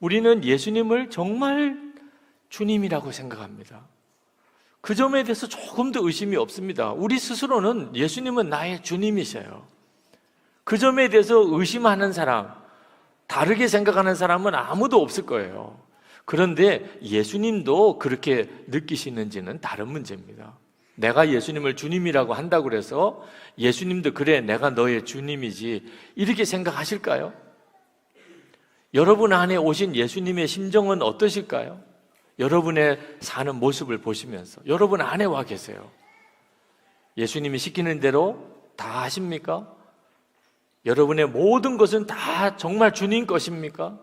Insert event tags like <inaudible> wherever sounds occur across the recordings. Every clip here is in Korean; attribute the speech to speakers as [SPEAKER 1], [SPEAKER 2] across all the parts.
[SPEAKER 1] 우리는 예수님을 정말 주님이라고 생각합니다. 그 점에 대해서 조금 더 의심이 없습니다. 우리 스스로는 예수님은 나의 주님이셔요. 그 점에 대해서 의심하는 사람, 다르게 생각하는 사람은 아무도 없을 거예요. 그런데 예수님도 그렇게 느끼시는지는 다른 문제입니다. 내가 예수님을 주님이라고 한다고 그래서 예수님도 그래, 내가 너의 주님이지. 이렇게 생각하실까요? 여러분 안에 오신 예수님의 심정은 어떠실까요? 여러분의 사는 모습을 보시면서 여러분 안에 와 계세요. 예수님이 시키는 대로 다 하십니까? 여러분의 모든 것은 다 정말 주님 것입니까?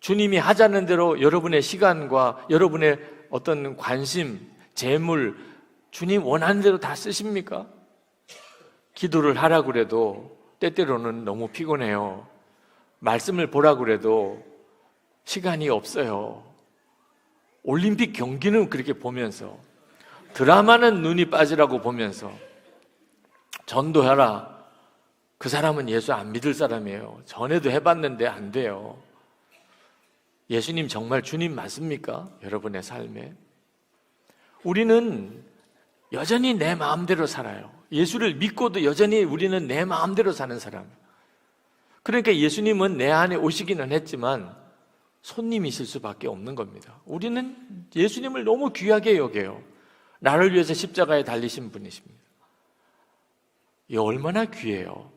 [SPEAKER 1] 주님이 하자는 대로 여러분의 시간과 여러분의 어떤 관심, 재물, 주님 원하는 대로 다 쓰십니까? 기도를 하라 그래도 때때로는 너무 피곤해요. 말씀을 보라 그래도 시간이 없어요. 올림픽 경기는 그렇게 보면서 드라마는 눈이 빠지라고 보면서 전도하라. 그 사람은 예수 안 믿을 사람이에요. 전에도 해봤는데 안 돼요. 예수님 정말 주님 맞습니까? 여러분의 삶에. 우리는 여전히 내 마음대로 살아요. 예수를 믿고도 여전히 우리는 내 마음대로 사는 사람. 그러니까 예수님은 내 안에 오시기는 했지만 손님이실 수밖에 없는 겁니다. 우리는 예수님을 너무 귀하게 여겨요. 나를 위해서 십자가에 달리신 분이십니다. 이 얼마나 귀해요.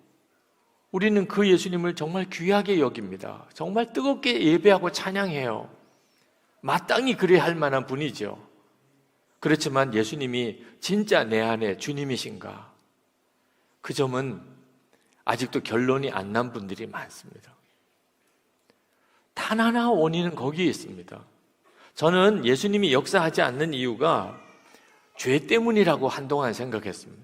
[SPEAKER 1] 우리는 그 예수님을 정말 귀하게 여깁니다. 정말 뜨겁게 예배하고 찬양해요. 마땅히 그래야 할 만한 분이죠. 그렇지만 예수님이 진짜 내 안에 주님이신가? 그 점은 아직도 결론이 안 난 분들이 많습니다. 단 하나 원인은 거기에 있습니다. 저는 예수님이 역사하지 않는 이유가 죄 때문이라고 한동안 생각했습니다.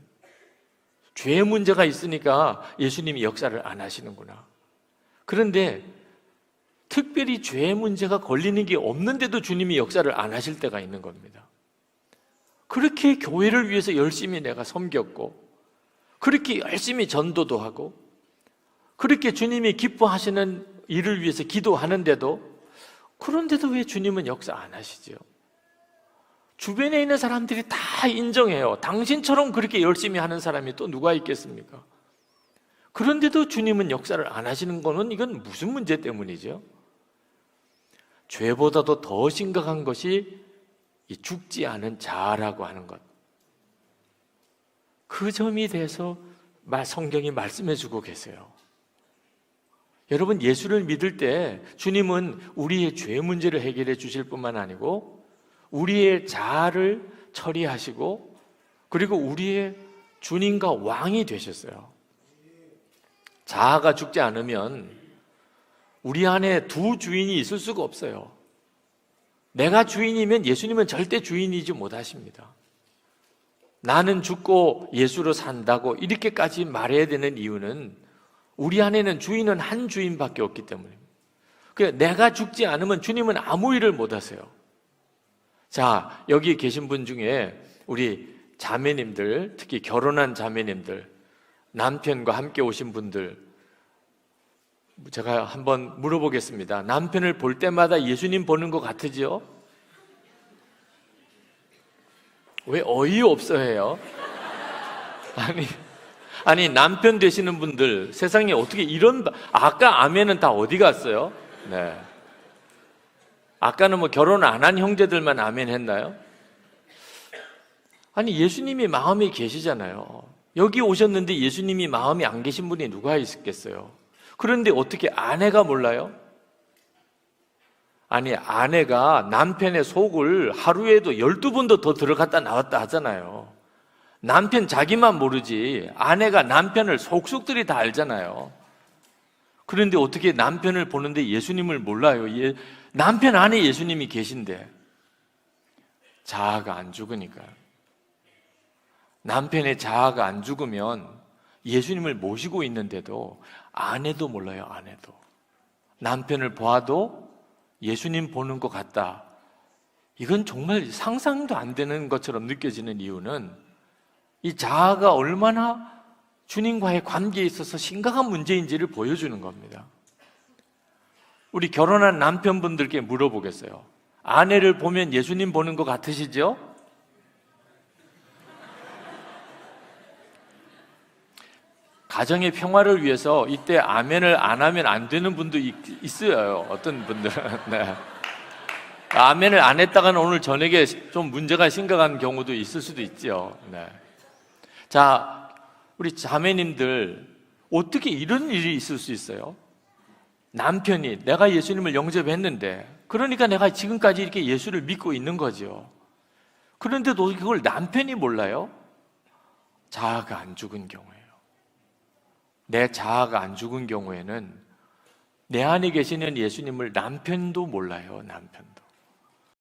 [SPEAKER 1] 죄의 문제가 있으니까 예수님이 역사를 안 하시는구나. 그런데 특별히 죄의 문제가 걸리는 게 없는데도 주님이 역사를 안 하실 때가 있는 겁니다. 그렇게 교회를 위해서 열심히 내가 섬겼고, 그렇게 열심히 전도도 하고, 그렇게 주님이 기뻐하시는 일을 위해서 기도하는데도, 그런데도 왜 주님은 역사 안 하시죠? 주변에 있는 사람들이 다 인정해요. 당신처럼 그렇게 열심히 하는 사람이 또 누가 있겠습니까? 그런데도 주님은 역사를 안 하시는 거는 이건 무슨 문제 때문이죠? 죄보다도 더 심각한 것이 이 죽지 않은 자라고 하는 것. 그 점에 대해서 성경이 말씀해 주고 계세요. 여러분, 예수를 믿을 때 주님은 우리의 죄 문제를 해결해 주실 뿐만 아니고 우리의 자아를 처리하시고 그리고 우리의 주님과 왕이 되셨어요. 자아가 죽지 않으면 우리 안에 두 주인이 있을 수가 없어요. 내가 주인이면 예수님은 절대 주인이지 못하십니다. 나는 죽고 예수로 산다고 이렇게까지 말해야 되는 이유는 우리 안에는 주인은 한 주인밖에 없기 때문입니다. 그 내가 죽지 않으면 주님은 아무 일을 못 하세요. 자, 여기 계신 분 중에 우리 자매님들, 특히 결혼한 자매님들, 남편과 함께 오신 분들, 제가 한번 물어보겠습니다. 남편을 볼 때마다 예수님 보는 것 같으지요? 왜 어이없어 해요? 아니, 아니, 남편 되시는 분들, 세상에 어떻게 이런, 아까 아멘은 다 어디 갔어요? 네. 아까는 뭐 결혼 안 한 형제들만 아멘 했나요? 아니, 예수님이 마음에 계시잖아요. 여기 오셨는데 예수님이 마음에 안 계신 분이 누가 있겠어요? 그런데 어떻게 아내가 몰라요? 아니, 아내가 남편의 속을 하루에도 12번도 더 들어갔다 나왔다 하잖아요. 남편 자기만 모르지, 아내가 남편을 속속들이 다 알잖아요. 그런데 어떻게 남편을 보는데 예수님을 몰라요? 예, 남편 안에 예수님이 계신데. 자아가 안 죽으니까. 남편의 자아가 안 죽으면 예수님을 모시고 있는데도 아내도 몰라요, 아내도. 남편을 보아도 예수님 보는 것 같다. 이건 정말 상상도 안 되는 것처럼 느껴지는 이유는 이 자아가 얼마나 주님과의 관계에 있어서 심각한 문제인지를 보여주는 겁니다. 우리 결혼한 남편분들께 물어보겠어요. 아내를 보면 예수님 보는 것 같으시죠? 가정의 평화를 위해서 이때 아멘을 안 하면 안 되는 분도 있, 있어요. 어떤 분들은. <laughs> 네. 아멘을 안 했다가는 오늘 저녁에 좀 문제가 심각한 경우도 있을 수도 있죠. 네. 자, 우리 자매님들, 어떻게 이런 일이 있을 수 있어요? 남편이 내가 예수님을 영접했는데, 그러니까 내가 지금까지 이렇게 예수를 믿고 있는 거죠. 그런데도 그걸 남편이 몰라요? 자아가 안 죽은 경우예요. 내 자아가 안 죽은 경우에는 내 안에 계시는 예수님을 남편도 몰라요, 남편도.